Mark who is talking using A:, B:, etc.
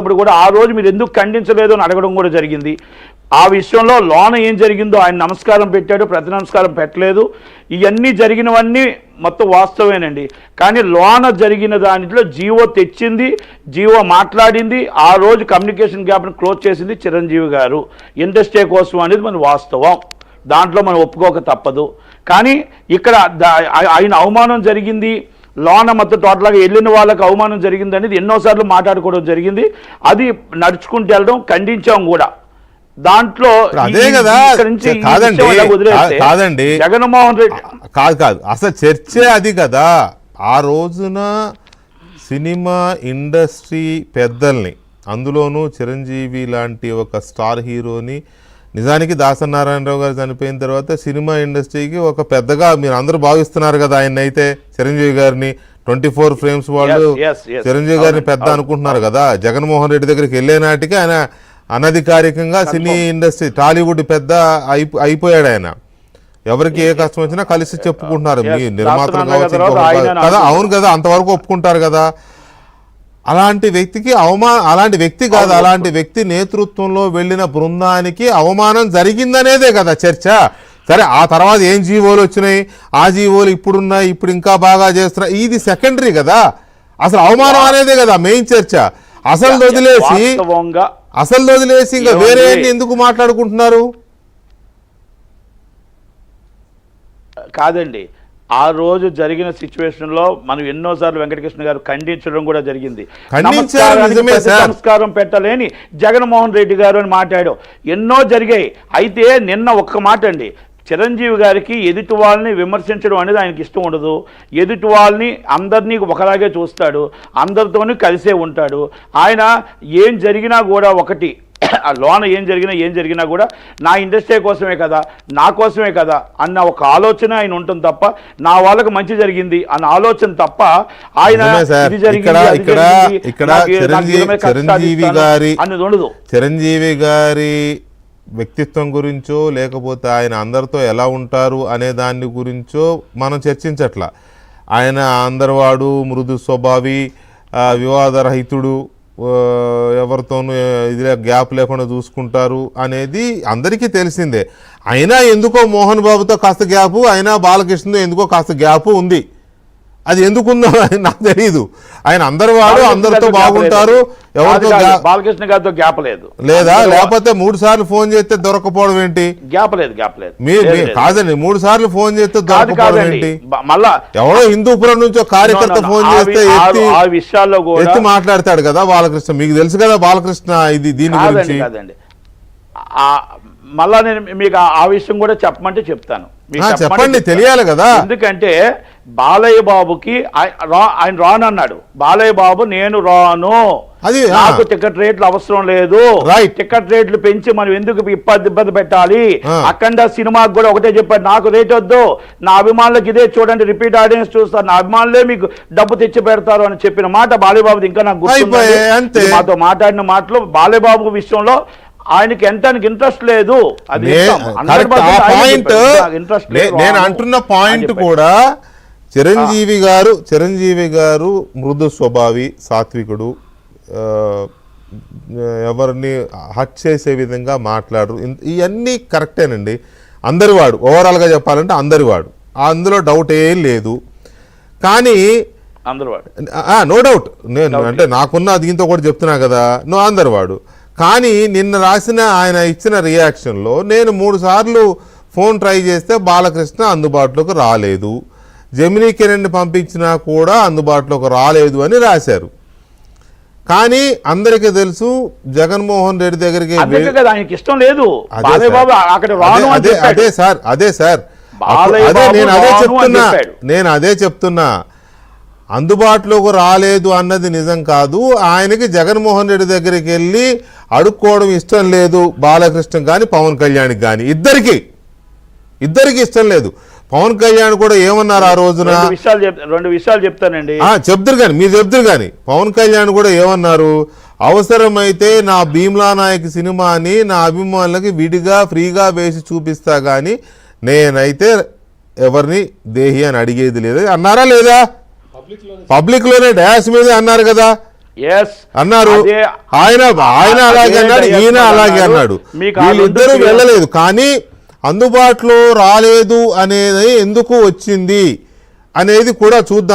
A: ఇప్పుడు కూడా ఆ రోజు మీరు ఎందుకు ఖండించలేదు అని అడగడం కూడా జరిగింది. ఆ విషయంలో లోన ఏం జరిగిందో ఆయన నమస్కారం పెట్టాడు ప్రతి నమస్కారం పెట్టలేదు. ఇవన్నీ జరిగినవన్నీ మొత్తం వాస్తవేనండి. కానీ లోన జరిగిన దాంట్లో జీవో తెచ్చింది జీవో మాట్లాడింది ఆ రోజు కమ్యూనికేషన్ గ్యాప్ను క్లోజ్ చేసింది చిరంజీవి గారు. ఇండస్ట్రీ కోసం అనేది మన వాస్తవం. దాంట్లో మనం ఒప్పుకోక తప్పదు. కానీ ఇక్కడ ఆయన అవమానం జరిగింది. లోన మొత్తం టోటల్గా వెళ్ళిన వాళ్ళకి అవమానం జరిగింది అనేది ఎన్నోసార్లు మాట్లాడుకోవడం జరిగింది. అది నడుచుకుంటూ వెళ్ళడం ఖండించాం కూడా. దాంట్లో
B: అదే కదా కాదండి కాదండి.
A: జగన్మోహన్ రెడ్డి
B: కాదు కాదు. అసలు చర్చే అది కదా. ఆ రోజున సినిమా ఇండస్ట్రీ పెద్దల్ని అందులోనూ చిరంజీవి లాంటి ఒక స్టార్ హీరోని నిజానికి దాసనారాయణరావు గారు చనిపోయిన తర్వాత సినిమా ఇండస్ట్రీకి ఒక పెద్దగా మీరు అందరూ భావిస్తున్నారు కదా ఆయన అయితే చిరంజీవి గారిని ట్వంటీ ఫోర్ ఫ్రేమ్స్ వాళ్ళు. చిరంజీవి గారిని పెద్ద అనుకుంటున్నారు కదా. జగన్మోహన్ రెడ్డి దగ్గరికి వెళ్ళే నాటికి ఆయన అనధికారికంగా సినీ ఇండస్ట్రీ టాలీవుడ్ పెద్ద అయిపో అయిపోయాడు ఆయన. ఎవరికి ఏ కష్టం వచ్చినా కలిసి చెప్పుకుంటున్నారు. మీ నిర్మాతలు కావచ్చు. కదా అవును కదా అంతవరకు ఒప్పుకుంటారు కదా. అలాంటి వ్యక్తికి అవమా అలాంటి వ్యక్తి కాదు అలాంటి వ్యక్తి నేతృత్వంలో వెళ్ళిన బృందానికి అవమానం జరిగిందనేదే కదా చర్చ. సరే ఆ తర్వాత ఏం జీవోలు వచ్చినాయి? ఆ జీవోలు ఇప్పుడున్నాయి ఇప్పుడు ఇంకా బాగా చేస్తున్నాయి. ఇది సెకండరీ కదా. అసలు అవమానం అనేదే కదా మెయిన్ చర్చ. అసలు వదిలేసి అసలు వదిలేసి ఇంకా? వేరే ఎందుకు మాట్లాడుకుంటున్నారు?
A: కాదండి. ఆ రోజు జరిగిన సిచ్యువేషన్లో మనం ఎన్నోసార్లు వెంకటకృష్ణ గారు ఖండించడం కూడా జరిగింది. సంస్కారం పెట్టలేని జగన్మోహన్ రెడ్డి గారు అని మాట్లాడాడు. ఎన్నో జరిగాయి. అయితే నిన్న ఒక్క మాట అండి. చిరంజీవి గారికి ఎదుటి వాళ్ళని విమర్శించడం అనేది ఆయనకి ఇష్టం ఉండదు. ఎదుటి వాళ్ళని అందరినీ ఒకలాగే చూస్తాడు. అందరితోనూ కలిసే ఉంటాడు. ఆయన ఏం జరిగినా కూడా ఒకటి ఆ లోన ఏం జరిగినా ఏం జరిగినా కూడా నా ఇండస్ట్రీ కోసమే కదా నా కోసమే కదా అన్న ఒక ఆలోచన ఆయన ఉంటుంది తప్ప నా వాళ్ళకి మంచి జరిగింది అన్న ఆలోచన తప్ప ఆయన
B: చిరంజీవి- గారి-
A: అన్నది ఉండదు.
B: చిరంజీవి గారి వ్యక్తిత్వం గురించో లేకపోతే ఆయన అందరితో ఎలా ఉంటారు అనే దాని గురించో మనం చర్చించట్ల. ఆయన అందరివాడు మృదు స్వభావి వివాదరహితుడు ఎవరితోనూ ఇది గ్యాప్ లేకుండా చూసుకుంటారు అనేది అందరికీ తెలిసిందే. అయినా ఎందుకో మోహన్ బాబుతో కాస్త గ్యాపు అయినా బాలకృష్ణతో ఎందుకో కాస్త గ్యాపు ఉంది. అది ఎందుకుందో నాకు తెలియదు ఆయన అందరి వాడు అందరితో బాగుంటారు. ఎవరితో
A: బాలకృష్ణ గారితో గ్యాప్ లేదు.
B: లేదా లేకపోతే మూడు సార్లు ఫోన్ చేస్తే దొరకపోవడం ఏంటి?
A: గ్యాప్ లేదు గ్యాప్ లేదు.
B: కాదండి మూడు సార్లు ఫోన్ చేస్తే దొరకపోవడం ఏంటి?
A: మళ్ళా
B: ఎవడో హిందూపురం నుంచి కార్యకర్త. ఫోన్ చేస్తే ఎత్తి
A: విషయాల్లో
B: ఎత్తి మాట్లాడతాడు కదా బాలకృష్ణ. మీకు తెలుసు కదా బాలకృష్ణ ఇది దీని గురించి.
A: మళ్ళా నేను మీకు ఆ- విషయం కూడా చెప్పమంటే చెప్తాను
B: చెప్పండి. తెలియాలి కదా.
A: ఎందుకంటే బాలయ్య బాబుకి ఆయన రాను అన్నాడు బాలయ్య బాబు నేను రాను
B: అది.
A: నాకు టికెట్ రేట్లు అవసరం లేదు. టికెట్ రేట్లు పెంచి మనం ఎందుకు ఇబ్బంది ఇబ్బంది పెట్టాలి. అఖండ సినిమాకి కూడా ఒకటే చెప్పాడు నాకు రేట్ వద్దు నా అభిమానులకు ఇదే చూడండి రిపీట్ ఆడియన్స్ చూస్తారు నా అభిమానులే మీకు డబ్బు తెచ్చి పెడతారు అని చెప్పిన మాట బాలయ్యబాబు ఇంకా నాకు గుర్తుంది
B: అంతే.
A: మాతో మాట్లాడిన మాటలు బాలయ్యబాబు విషయంలో ఆయనకి ఎంతానికి ఇంట్రెస్ట్ లేదు. అది
B: నే-
A: ఇస్తాం.
B: కరెక్ట్
A: 100%
B: ఆ
A: ఆయనే
B: పాయింట్
A: చెప్పాడు. నాకు ఇంట్రెస్ట్
B: నేను అంటున్న పాయింట్. కూడా చిరంజీవి గారు చిరంజీవి గారు మృదు స్వభావి సాత్వికుడు ఎవరిని హట్ చేసే విధంగా మాట్లాడరు. ఇవన్నీ కరెక్టేనండి. అందరివాడు. ఓవరాల్గా చెప్పాలంటే అందరివాడు. అందులో డౌట్ ఏం లేదు. కానీ
A: అందరూ వాడు
B: నో డౌట్ నేను అంటే నాకున్న దీంతో కూడా చెప్తున్నా కదా. నో అందరు వాడు కానీ నిన్న రాసిన ఆయన ఇచ్చిన రియాక్షన్లో నేను మూడు సార్లు ఫోన్ ట్రై చేస్తే బాలకృష్ణ అందుబాటులోకి రాలేదు. జమినీ కిరణ్ని పంపించినా కూడా అందుబాటులోకి రాలేదు అని రాశారు. కానీ అందరికీ తెలుసు జగన్మోహన్ రెడ్డి దగ్గరికి
A: ఆయనకి ఇష్టం లేదు.
B: అదే సార్. అదే- సార్ అదే నేను అదే చెప్తున్నా. నేను అదే చెప్తున్నా. అందుబాటులోకి రాలేదు అన్నది నిజం కాదు. ఆయనకి జగన్మోహన్ రెడ్డి దగ్గరికి వెళ్ళి అడుక్కోవడం ఇష్టం లేదు బాలకృష్ణ కానీ పవన్ కళ్యాణ్కి కానీ ఇద్దరికి ఇద్దరికి ఇష్టం లేదు. పవన్ కళ్యాణ్ కూడా ఏమన్నారు ఆ రోజున?
A: రెండు విషయాలు చెప్తానండి.
B: చెప్తురు కానీ మీరు చెప్తురు కానీ పవన్ కళ్యాణ్ కూడా ఏమన్నారు? అవసరమైతే నా భీమ్లా నాయక్ సినిమాని నా అభిమానులకి విడిగా ఫ్రీగా వేసి చూపిస్తా కానీ నేనైతే ఎవరిని దేహి అని అడిగేది లేదు. అన్నారా లేదా? పబ్లిక్లోనే డయాస్ మీదే అన్నారు కదా? అన్నారు. ఆయన ఆయన అలాగే అన్నాడు ఈయన అలాగే. అన్నాడు. వీళ్ళిద్దరూ వెళ్ళలేదు. కానీ అందుబాటులో రాలేదు అనేది ఎందుకు వచ్చింది అనేది కూడా చూద్దాం.